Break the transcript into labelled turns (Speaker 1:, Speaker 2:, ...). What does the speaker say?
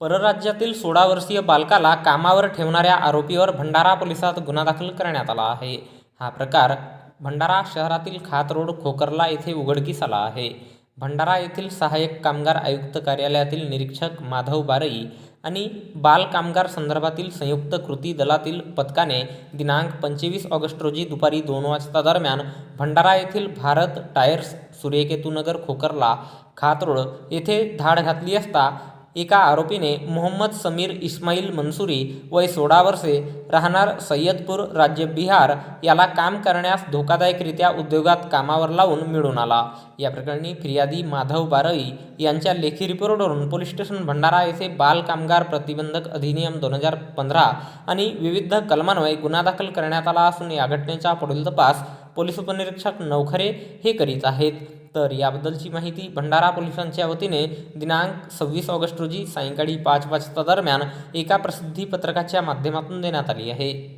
Speaker 1: परराज्यातील सोळा वर्षीय बालकाला कामावर ठेवणाऱ्या आरोपीवर भंडारा पोलिसात गुन्हा दाखल करण्यात आला आहे. हा प्रकार भंडारा शहरातील खात रोड खोकरला येथे उघडकीस आला आहे. भंडारा येथील सहाय्यक कामगार आयुक्त कार्यालयातील निरीक्षक माधव बारई आणि बाल कामगार संदर्भातील संयुक्त कृती दलातील पथकाने दिनांक पंचवीस ऑगस्ट रोजी दुपारी दोन वाजता दरम्यान भंडारा येथील भारत टायर्स सूर्यकेतुनगर खोकरला खातरोड येथे धाड घातली असता एका आरोपीने मोहम्मद समीर इस्माईल मनसुरी वय सोळा वर्षे राहणार सय्यदपूर राज्य बिहार याला काम करण्यास धोकादायकरित्या उद्योगात कामावर लावून मिळून आला. या प्रकरणी फिर्यादी माधव बारई यांच्या लेखी रिपोर्टवरून पोलीस स्टेशन भंडारा येथे बाल कामगार प्रतिबंधक अधिनियम दोन हजार पंधरा आणि विविध कलमान्वये गुन्हा दाखल करण्यात आला असून या घटनेचा पुढील तपास पोलीस उपनिरीक्षक नवखरे हे करीत आहेत. तर याबद्दलची माहिती भंडारा पोलिसांच्या वतीने दिनांक सव्वीस ऑगस्ट रोजी सायंकाळी पाच वाजता दरम्यान एका प्रसिद्धी पत्रकाच्या माध्यमातून देण्यात आली आहे.